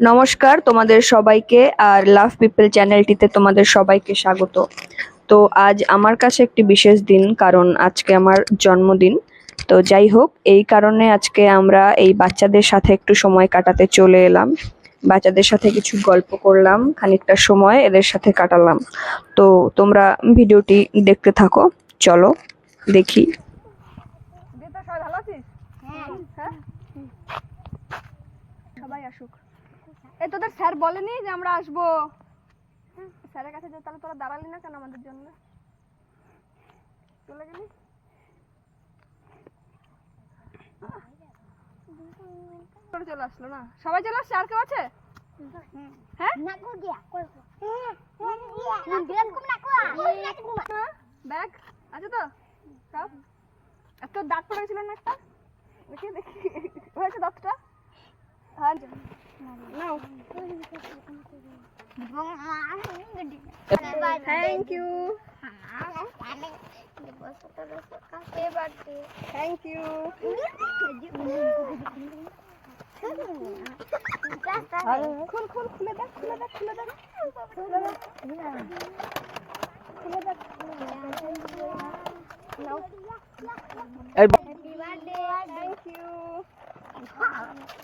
নমস্কার তোমাদের সবাইকে আর লাভ পিপল চ্যানেলটিতে তোমাদের সবাইকে স্বাগত। তো আজ আমার কাছে একটি বিশেষ দিন কারণ আজকে আমার জন্মদিন। তো যাই হোক এই কারণে আজকে আমরা এই বাচ্চাদের সাথে একটু সময় কাটাতে চলে এলাম। বাচ্চাদের সাথে কিছু গল্প করলাম খানিকটা সময় এদের সাথে কাটালাম। তো তোমরা ভিডিওটি দেখতে থাকো চলো দেখি। দিদা সবাই ভালো আছিস? হ্যাঁ? সবাই আসুক। এই তোদের স্যার বলেনি যে আমরা আসব? স্যারের কাছে যে তাহলে তোরা দাঁড়ালি না কেন আমাদের জন্য? চলে গেলি? তোরা চলে আসলো না? সবাই চলে আসছে? আর কেউ আছে? হ্যাঁ? হ্যাঁ? ব্যাগ? আছে তো? সব? তোর দাঁত পড়ে গেছিল না একটা? দেখি দেখি। হয়েছে দাঁতটা? থ্যাংক ইউ থ্যাংক ইউ খুল খুল খুলে দেখ খুলে দেখ খুলে দেখ খুলে দেখ খুলে দেখ নাও থ্যাংক ইউ বললাম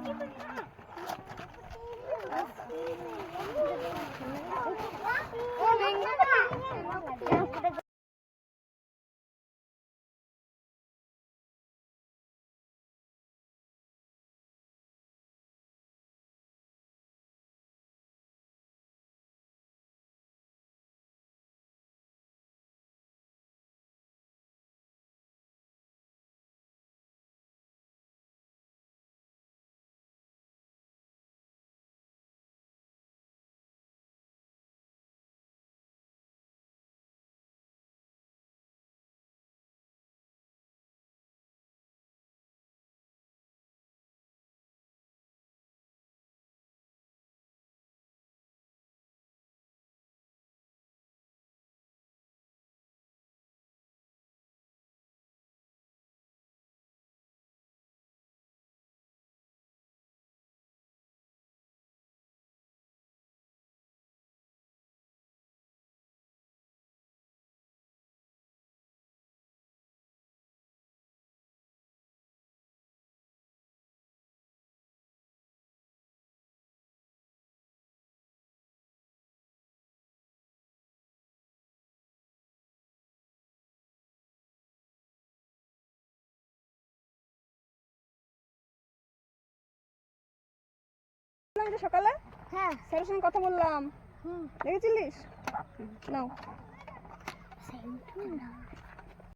你们看，你们看。যে সকালে? হ্যাঁ। স্যারের সঙ্গে কথা বললাম। দেখেছিলিস? নাও।